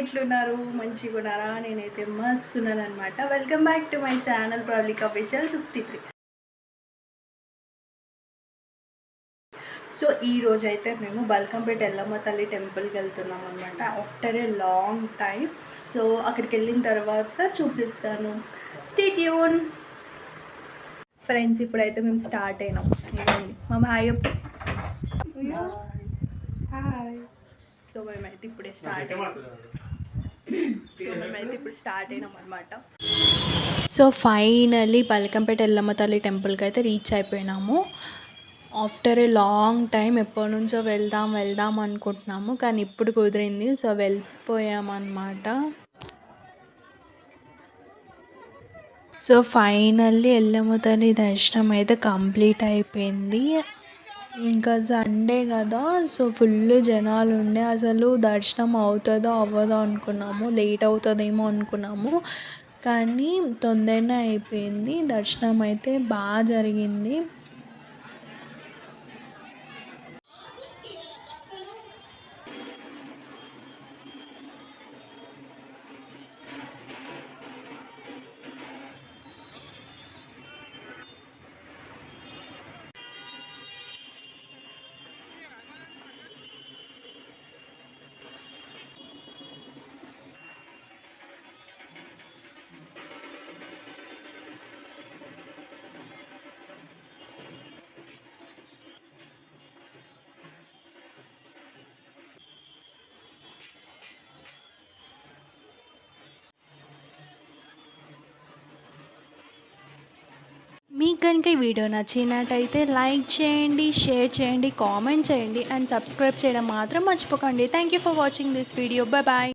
ఎట్లున్నారు? మంచిగా ఉన్నారా? నేనైతే మస్తు ఉన్నాను అనమాట welcome back to my channel public official sixty three so ఈ రోజు అయితే మేము బల్కంపేట ఎల్లమ్మ తల్లి టెంపుల్కి వెళ్తున్నాం అనమాట after a long time so అక్కడికి వెళ్ళిన తర్వాత చూపిస్తాను. స్టేట్ యూన్ ఫ్రెండ్స్ ఇప్పుడైతే మేము స్టార్ట్ అయినాం. మా హాయ్ హాయ్ సో మేమైతే ఇప్పుడే స్టార్ట్ అయినాం. సో మేమైతే ఇప్పుడు స్టార్ట్ అయినాం అనమాట సో ఫైనలీ బల్కంపేట ఎల్లమ్మ తల్లి టెంపుల్కి అయితే రీచ్ అయిపోయినాము. ఆఫ్టర్ ఏ లాంగ్ టైం ఎప్పటి నుంచో వెళ్దాం వెళ్దాం అనుకుంటున్నాము. కానీ ఇప్పుడు కుదిరింది సో వెళ్ళిపోయామన్నమాట. సో ఫైనల్లీ ఎల్లమ్మ తల్లి దర్శనం అయితే కంప్లీట్ అయిపోయింది. ఇంకా సండే కదా సో ఫుల్ జనాలు ఉండే. అసలు దర్శనం అవుతుందో అవ్వదో అనుకున్నాము. లేట్ అవుతుందేమో అనుకున్నాము. కానీ తొందరనే అయిపోయింది. దర్శనం అయితే బాగా జరిగింది. మీకు కనుక ఈ వీడియో నచ్చినట్టయితే లైక్ చేయండి షేర్ చేయండి కామెంట్ చేయండి అండ్ సబ్స్క్రైబ్ చేయడం మాత్రం మర్చిపోకండి. Thank you for watching this video bye bye